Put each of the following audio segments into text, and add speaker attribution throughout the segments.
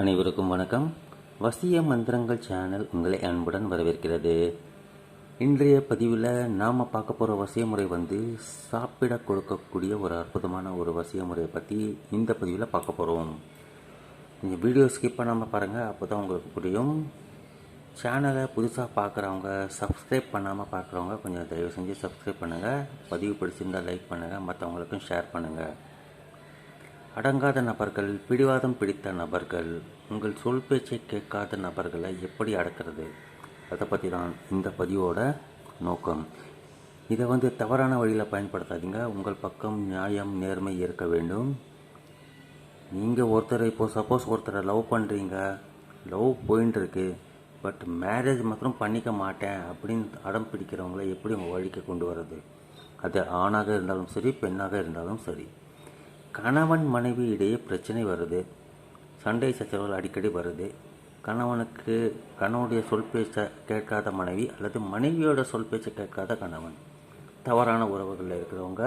Speaker 1: அனைவருக்கும் வணக்கம். வசிய மந்திரங்கள் சேனல் உங்களை அன்புடன் வரவேற்கிறது. இன்றைய பதிவில் நாம் பார்க்க போகிற வசிய முறை வந்து சாப்பிட கொடுக்கக்கூடிய ஒரு அற்புதமான ஒரு வசிய முறையை பற்றி இந்த பதிவில் பார்க்க போகிறோம் நீங்கள் வீடியோ ஸ்கிப் பண்ணாமல் பாருங்கள் அப்போ தான் உங்களுக்கு புரியும். சேனலை புதுசாக பார்க்குறவங்க சப்ஸ்கிரைப் பண்ணாமல் பார்க்குறவங்க கொஞ்சம் தயவு செஞ்சு சப்ஸ்கிரைப் பண்ணுங்கள் பதிவு பிடிச்சிருந்தால் லைக் பண்ணுங்கள் மற்றவங்களுக்கும் ஷேர் பண்ணுங்கள் அடங்காத நபர்கள் பிடிவாதம் பிடித்த நபர்கள் உங்கள் சொல் பேச்சை கேட்காத நபர்களை எப்படி அடக்கிறது? அதை பற்றி தான் இந்த பதிவோட நோக்கம். இதை வந்து தவறான வழியில் பயன்படுத்தாதீங்க. உங்கள் பக்கம் நியாயம் நேர்மை இருக்க வேண்டும். நீங்கள் ஒருத்தரை இப்போ சப்போஸ் ஒருத்தரை லவ் பண்ணுறீங்க லவ் போயின்னு பட் மேரேஜ் மாத்திரம் பண்ணிக்க மாட்டேன் அப்படின்னு அடம் பிடிக்கிறவங்கள எப்படி உங்கள் வழிக்கு கொண்டு வர்றது? அது ஆணாக இருந்தாலும் சரி பெண்ணாக இருந்தாலும் சரி. கணவன் மனைவி இடையே பிரச்சனை வருது. சண்டை சச்சரவுகள் அடிக்கடி வருது. கணவனுக்கு கணவனுடைய சொல் பேச்சை கேட்காத மனைவி அல்லது மனைவியோட சொல் பேச்சை கேட்காத கணவன். தவறான உறவுகளில் இருக்கிறவங்க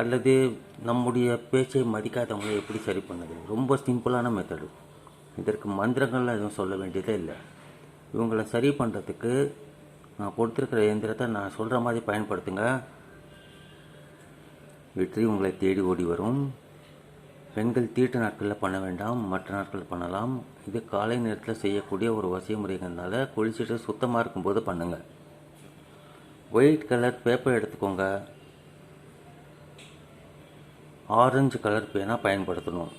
Speaker 1: அல்லது நம்முடைய பேச்சை மதிக்காதவங்களை எப்படி சரி பண்ணுது? ரொம்ப சிம்பிளான மெத்தடு இதற்கு மந்திரங்கள்லாம் எதுவும் சொல்ல வேண்டியதே இல்லை. இவங்களை சரி பண்ணுறதுக்கு நான் கொடுத்துருக்கிற இயந்திரத்தை நான் சொல்கிற மாதிரி பயன்படுத்துங்க. வெற்றி உங்களை தேடி ஓடி வரும். பெண்கள் தீட்டு நாட்களில் பண்ண வேண்டாம் மற்ற நாட்களில் பண்ணலாம். இது காலை நேரத்தில் செய்யக்கூடிய ஒரு வசிய முறைங்கிறதுனால குளிச்சுட்டு சுத்தமாக இருக்கும்போது பண்ணுங்கள் ஒயிட் கலர் பேப்பர் எடுத்துக்கோங்க. ஆரஞ்சு கலர் பேனாக பயன்படுத்தணும்.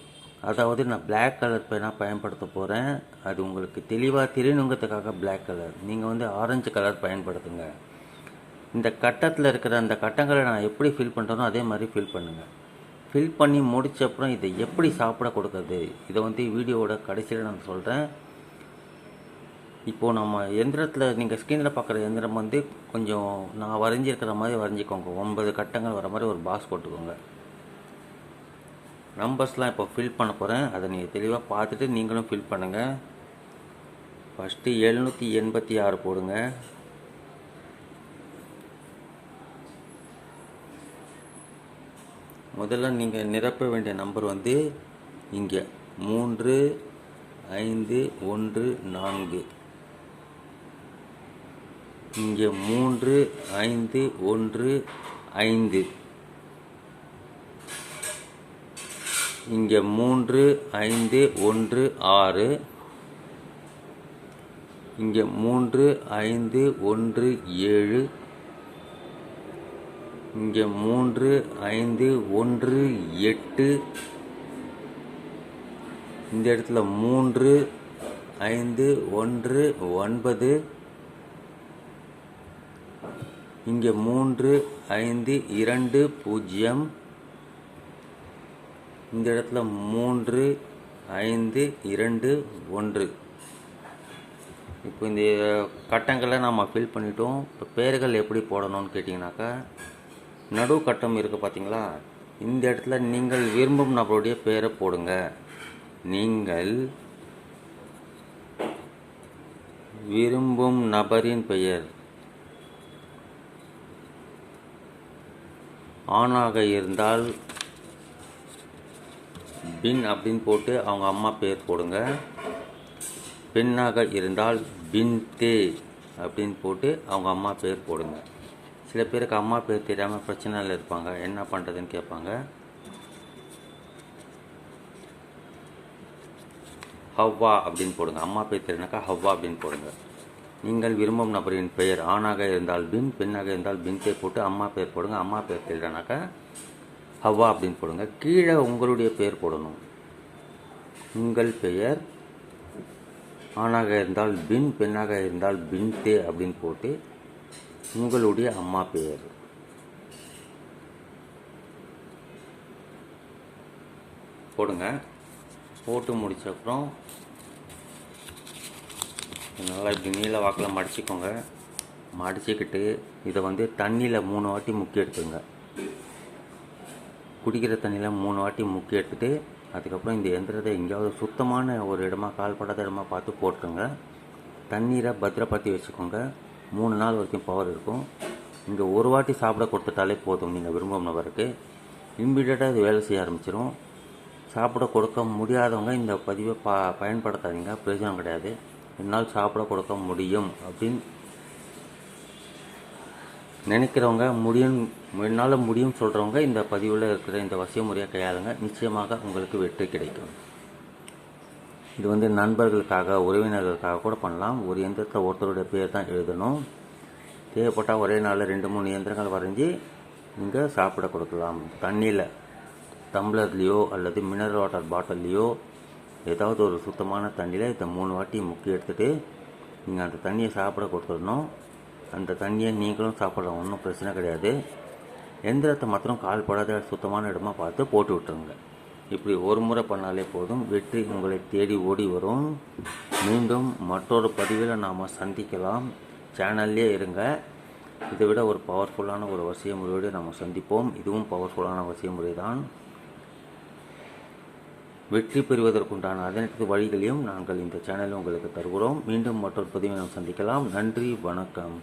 Speaker 1: அதாவது நான் பிளாக் கலர் பேனாக பயன்படுத்த போகிறேன் அது உங்களுக்கு தெளிவாக தெரியணுங்கிறதுக்காக பிளாக் கலர் நீங்கள் வந்து ஆரஞ்சு கலர் பயன்படுத்துங்க. இந்த கட்டத்தில் இருக்கிற அந்த கட்டங்களை நான் எப்படி ஃபில் பண்ணுறனோ அதே மாதிரி ஃபில் பண்ணுங்கள் ஃபில் பண்ணி முடித்த அப்புறம் இதை எப்படி சாப்பிட கொடுக்குறது? இதை வந்து வீடியோவோட கடைசியில் நான் சொல்கிறேன் இப்போது நம்ம எந்திரத்தில் நீங்கள் ஸ்க்ரீனில் பார்க்குற எந்திரம் வந்து கொஞ்சம் நான் வரைஞ்சிருக்கிற மாதிரி வரைஞ்சிக்கோங்க. ஒன்பது கட்டங்கள் வர மாதிரி ஒரு பாக்ஸ் போட்டுக்கோங்க. நம்பர்ஸ்லாம் இப்போ ஃபில் பண்ண போகிறேன் அதை நீங்கள் தெளிவாக பார்த்துட்டு நீங்களும் ஃபில் பண்ணுங்கள் ஃபஸ்ட்டு எழுநூற்றி எண்பத்தி ஆறு போடுங்க. முதல்ல நீங்கள் நிரப்ப வேண்டிய நம்பர் வந்து இங்கே. மூன்று ஐந்து ஒன்று நான்கு. இங்கே மூன்று ஐந்து ஒன்று ஐந்து. இங்கே மூன்று ஐந்து ஒன்று ஆறு. இங்கே மூன்று ஐந்து ஒன்று ஏழு. இங்கே மூன்று ஐந்து ஒன்று எட்டு. இந்த இடத்துல மூன்று ஐந்து ஒன்று ஒன்பது. இங்கே மூன்று ஐந்து இரண்டு பூஜ்ஜியம். இந்த இடத்துல மூன்று ஐந்து இரண்டு ஒன்று. இப்போ இந்த கட்டங்களை நம்ம ஃபில் பண்ணிட்டோம். இப்போ பேர்கள் எப்படி போடணும்னு கேட்டிங்கனாக்கா நடு கட்டம் இருக்குது பார்த்தீங்களா இந்த இடத்துல நீங்கள் விரும்பும் நபருடைய பேரை போடுங்க. நீங்கள் விரும்பும் நபரின் பெயர். ஆணாக இருந்தால் பின் அப்படின்னு போட்டு அவங்க அம்மா பேர் போடுங்க. பெண்ணாக இருந்தால் பின் தே அப்படின்னு போட்டு அவங்க அம்மா பேர் போடுங்க. சில பேருக்கு அம்மா பேர் தெரியாமல் பிரச்சனையில் இருப்பாங்க. என்ன பண்ணுறதுன்னு கேட்பாங்க. ஹவ்வா அப்படின்னு போடுங்க. அம்மா பேர் தெரியுனாக்கா ஹவ்வா அப்படின்னு போடுங்க. நீங்கள் விரும்பும் நபரின் பெயர் ஆணாக இருந்தால் பின் பெண்ணாக இருந்தால் பின் பேர் போட்டு அம்மா பேர் போடுங்க. அம்மா பேர் தெரியலனாக்கா ஹவ்வா அப்படின்னு போடுங்க. கீழே உங்களுடைய பெயர் போடணும். உங்கள் பெயர் ஆணாக இருந்தால் பின் பெண்ணாக இருந்தால் பின்தே அப்படின்னு போட்டு உங்களுடைய அம்மா பெயர் போடுங்க. போட்டு முடிச்ச அப்புறம் நல்லா இப்படி நீல வாக்கில் மடிச்சுக்கோங்க. மடிச்சுக்கிட்டு இதை வந்து தண்ணியில் மூணு வாட்டி முக்கி எடுத்துங்க குடிக்கிற தண்ணியில் மூணு வாட்டி முக்கி எடுத்துட்டு அதுக்கப்புறம் இந்த எந்திரத்தை எங்கேயாவது சுத்தமான ஒரு இடமா கால்படாத இடமா பார்த்து போட்டுருங்க. தண்ணீரை பத்திரப்படுத்தி வச்சுக்கோங்க. மூணு நாள் வரைக்கும் பவர் இருக்கும். இங்கே ஒரு வாட்டி சாப்பிட கொடுத்துட்டாலே போதும். நீங்கள் விரும்பும் நபருக்கு இம்மிடியட்டாக இது வேலை செய்ய ஆரம்பிச்சிடும் சாப்பிட கொடுக்க முடியாதவங்க இந்த பதிவை பா பயன்படுத்தாதீங்க. பிரயோஜனம் கிடையாது. என்னால் சாப்பிட கொடுக்க முடியும் அப்படின்னு நினைக்கிறவங்க முடியும் என்னால் முடியும் சொல்கிறவங்க இந்த பதிவில் இருக்கிற இந்த வசிய முறையை கையாளுங்க. நிச்சயமாக உங்களுக்கு வெற்றி கிடைக்கும். இது வந்து நண்பர்களுக்காக உறவினர்களுக்காக கூட பண்ணலாம். ஒரு எந்திரத்தில் ஒருத்தருடைய பேர் தான் எழுதணும். தேவைப்பட்டால் ஒரே நாளில் ரெண்டு மூணு இயந்திரங்கள் வரைஞ்சி நீங்கள் சாப்பிட கொடுக்கலாம். தண்ணியில் டம்ளர்லேயோ அல்லது மினரல் வாட்டர் பாட்டில்லையோ ஏதாவது ஒரு சுத்தமான தண்ணியில் இந்த மூணு வாட்டி முக்கி எடுத்துகிட்டு நீங்கள் அந்த தண்ணியை சாப்பிட கொடுத்துடணும். அந்த தண்ணியை நீங்களும் சாப்பிடலாம். ஒன்றும் பிரச்சனை கிடையாது. எந்திரத்தை மாத்திரம் கால் படாத சுத்தமான இடமா பார்த்து போட்டு விட்டுருங்க. இப்படி ஒரு முறை பண்ணாலே போதும். வெற்றி உங்களை தேடி ஓடி வரும். மீண்டும் மற்றொரு பதிவில் நாம் சந்திக்கலாம். சேனல்லே இருங்க. இதை விட ஒரு பவர்ஃபுல்லான ஒரு வசிய முறையோடு நாம் சந்திப்போம். இதுவும் பவர்ஃபுல்லான வசிய முறை தான் வெற்றி பெறுவதற்குண்டான அனைத்து வழிகளையும் நாங்கள் இந்த சேனலில் உங்களுக்கு தருகிறோம். மீண்டும் மற்றொரு பதிவை நாம் சந்திக்கலாம். நன்றி வணக்கம்.